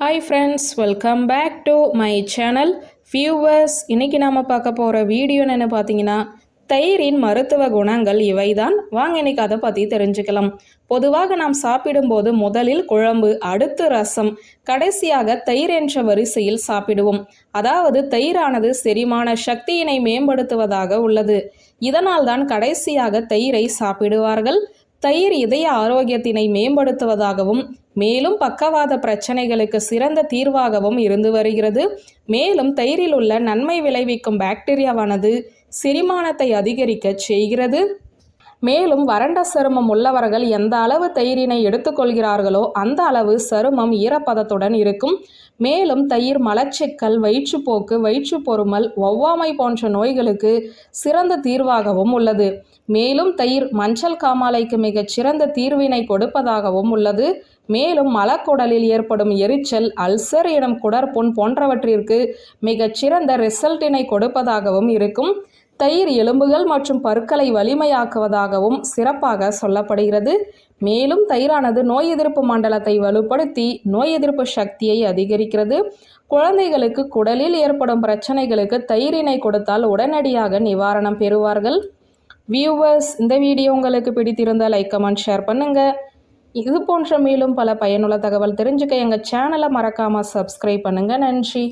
Hi friends welcome back to my channel viewers இன்றைக்கி நாம் பார்க்க போகிற வீடியோ என்னென்னு பார்த்தீங்கன்னா தயிரின் மருத்துவ குணங்கள் இவைதான். வாங்க இன்னைக்கு அதை பற்றி தெரிஞ்சுக்கலாம். பொதுவாக நாம் சாப்பிடும்போது முதலில் குழம்பு அடுத்து ரசம் கடைசியாக தயிர் என்ற வரிசையில் சாப்பிடுவோம். அதாவது தயிரானது செரிமான சக்தியினை மேம்படுத்துவதாக உள்ளது. இதனால் தான் கடைசியாக தயிரை சாப்பிடுவார்கள். தயிர் இதய ஆரோக்கியத்தினை மேம்படுத்துவதாகவும் மேலும் பக்கவாத பிரச்சனைகளுக்கு சிறந்த தீர்வாகவும் இருந்து வருகிறது. மேலும் தயிரில் உள்ள நன்மை விளைவிக்கும் பாக்டீரியாவானது செரிமானத்தை அதிகரிக்க செய்கிறது. மேலும் வறண்ட சருமம் உள்ளவர்கள் எந்த அளவு தயிரினை எடுத்துக்கொள்கிறார்களோ அந்த அளவு சருமம் ஈரப்பதத்துடன் இருக்கும். மேலும் தயிர் மலச்சிக்கல் வயிற்றுப்போக்கு வயிற்றுப்பொருமல் ஒவ்வாமை போன்ற நோய்களுக்கு சிறந்த தீர்வாகவும் உள்ளது. மேலும் தயிர் மஞ்சள் காமாலைக்கு மிகச் சிறந்த தீர்வினை கொடுப்பதாகவும் உள்ளது. மேலும் மலக்குடலில் ஏற்படும் எரிச்சல் அல்சர் எனும் குடற்புண் போன்றவற்றிற்கு மிகச்சிறந்த ரிசல்ட்டினை கொடுப்பதாகவும் இருக்கும். தயிர் எலும்புகள் மற்றும் பற்களை வலிமையாக்குவதாகவும் சிறப்பாக சொல்லப்படுகிறது. மேலும் தயிரானது நோய் எதிர்ப்பு மண்டலத்தை வலுப்படுத்தி நோய் எதிர்ப்பு சக்தியை அதிகரிக்கிறது. குழந்தைகளுக்கு குடலில் ஏற்படும் பிரச்சனைகளுக்கு தயிரினை கொடுத்தால் உடனடியாக நிவாரணம் பெறுவார்கள். வியூவர்ஸ் இந்த வீடியோ உங்களுக்கு பிடித்திருந்தால் லைக் கமெண்ட் ஷேர் பண்ணுங்கள் இது போன்ற மேலும் பல பயனுள்ள தகவல் தெரிஞ்சுக்க எங்கள் சேனலை மறக்காமல் சப்ஸ்கிரைப் பண்ணுங்கள் நன்றி.